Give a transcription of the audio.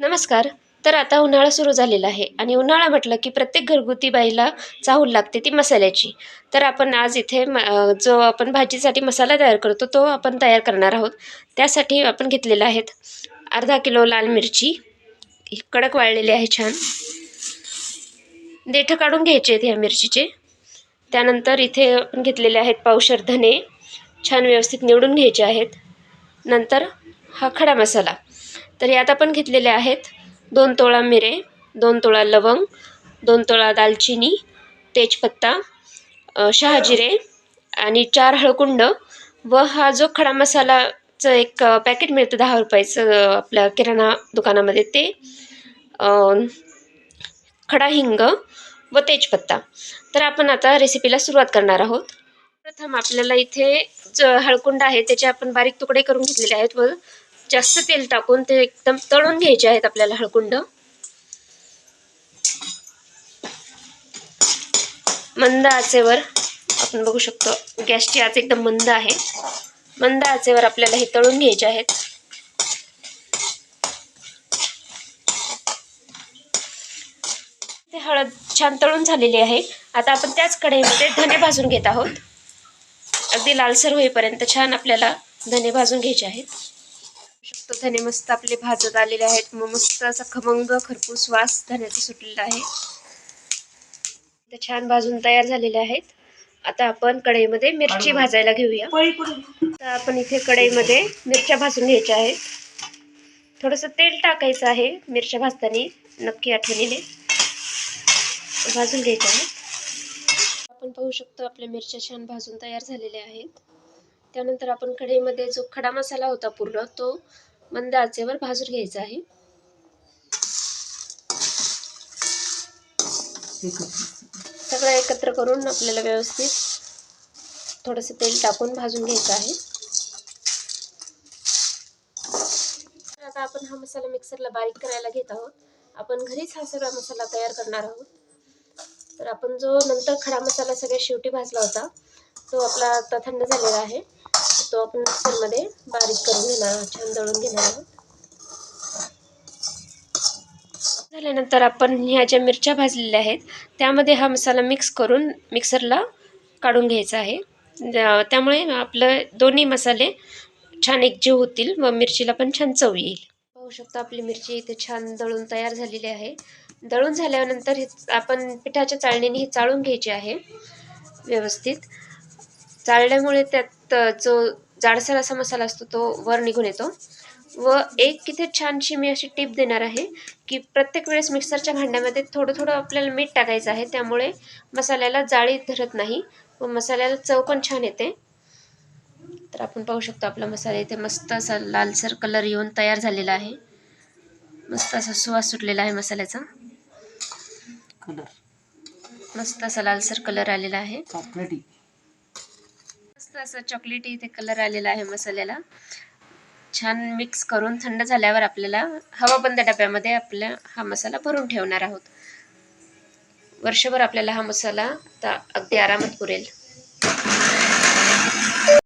नमस्कार. तर आता उन्हाळा सुरू झालेला आहे आणि उन्हाळा म्हटलं की प्रत्येक घरगुती बाईला चाहूल लागते ती मसाल्याची. तर आपण आज इथे म जो आपण भाजीसाठी मसाला तयार करतो तो आपण तयार करणार आहोत. त्यासाठी आपण घेतलेला आहेत अर्धा किलो लाल मिरची. कडक वाळलेली आहे छान. देठं काढून घ्यायचे आहेत ह्या मिरचीचे. त्यानंतर इथे आपण घेतलेले आहेत पावशर धने. छान व्यवस्थित निवडून घ्यायचे आहेत. नंतर हा खडा मसाला. तर यात आपण घेतलेले आहेत दोन तोळा मिरे दोन तोळा लवंग दोन तोळा दालचिनी तेजपत्ता शहाजिरे आणि चार हळकुंड व हा जो खडा मसालाचं एक पॅकेट मिळतं दहा रुपयाचं आपल्या किराणा दुकानामध्ये ते खडा हिंग व तेजपत्ता. तर आपण आता रेसिपीला सुरुवात करणार आहोत. प्रथम आपल्याला इथे ज हळकुंड आहे त्याचे आपण बारीक तुकडे करून घेतलेले आहेत व जास्त तेल टाकून ते एकदम तळून घ्यायचे आहेत आपल्याला हळकुंड. मंद आचेवर आपण बघू शकतो गॅसची आच एकदम मंद आहे. मंद आचेवर आपल्याला हे तळून घ्यायचे आहेत. ते हळद छान तळून झालेली आहे. आता आपण त्याच कढईमध्ये धने भाजून घेत आहोत. अगदी लालसर होईपर्यंत छान आपल्याला धने भाजून घ्यायचे आहेत. शकतो धने मस्त आपले भाजत आलेले आहेत. मग मस्त असा खमंग खरपूस वास धण्याचा सुटलेला आहे. छान भाजून तयार झालेले आहेत. आता आपण कढईमध्ये मिरची भाजायला घेऊया. तर आपण इथे कढईमध्ये मिरच्या भाजून घ्यायच्या आहेत. थोडंसं तेल टाकायचं आहे. मिरच्या भाजताना नक्की आठवणीने भाजून घ्यायच्या आहेत. आपण पाहू शकतो आपल्या मिरच्या छान भाजून तयार झालेल्या आहेत. त्यानंतर आपण कढईमध्ये जो खडा मसाला होता पूर्ण तो मंद आचेवर भाजून घ्यायचा आहे. सगळं एकत्र करून आपल्याला व्यवस्थित थोडंसं तेल टाकून भाजून घ्यायचं आहे. तर आता आपण हा मसाला मिक्सरला बारीक करायला घेत आहोत. आपण घरीच हा सगळा मसाला तयार करणार आहोत. तर आपण जो नंतर खडा मसाला सगळ्या शेवटी भाजला होता तो आपला आता थंड झालेला आहे. तो आपण मिक्सरमध्ये बारीक करून घेणार आहोत छान दळून घेणार आहोत. झाल्यानंतर आपण ह्या ज्या मिरच्या भाजलेल्या आहेत त्यामध्ये हा मसाला मिक्स करून मिक्सरला काढून घ्यायचा आहे. त्यामुळे आपलं दोन्ही मसाले छान एकजीव होतील व मिरचीला पण छान चव येईल. पाहू शकता आपली मिरची इथे छान दळून तयार झालेली आहे. दळून झाल्यानंतर हे आपण पिठाच्या चाळणीने ही चाळून घ्यायची आहे व्यवस्थित. चाळल्यामुळे त्यात जो जाडसर असा मसाला असतो तो वर निघून येतो. व एक इथे छानशी मी अशी टीप देणार आहे की प्रत्येक वेळेस मिक्सरच्या भांड्यामध्ये थोडं थोडं आपल्याला मीठ टाकायचं आहे त्यामुळे मसाल्याला जाळी धरत नाही. व मसाल्याला चव पण छान येते. तर आपण पाहू शकतो आपला मसाला इथे मस्त असा लालसर कलर येऊन तयार झालेला आहे. मस्त असा सुवास सुटलेला आहे मसाल्याचा. मस्त असा लालसर कलर आलेला आहे. मस्त चॉकलेटी इथे कलर आलेला आहे मसाल्याला. छान मिक्स करून थंड झाल्यावर आपल्याला हवाबंद डब्यामध्ये आपल्या हा मसाला भरून ठेवणार आहोत. वर्षभर आपल्याला हा मसाला आता अगदी आरामात पुरेल.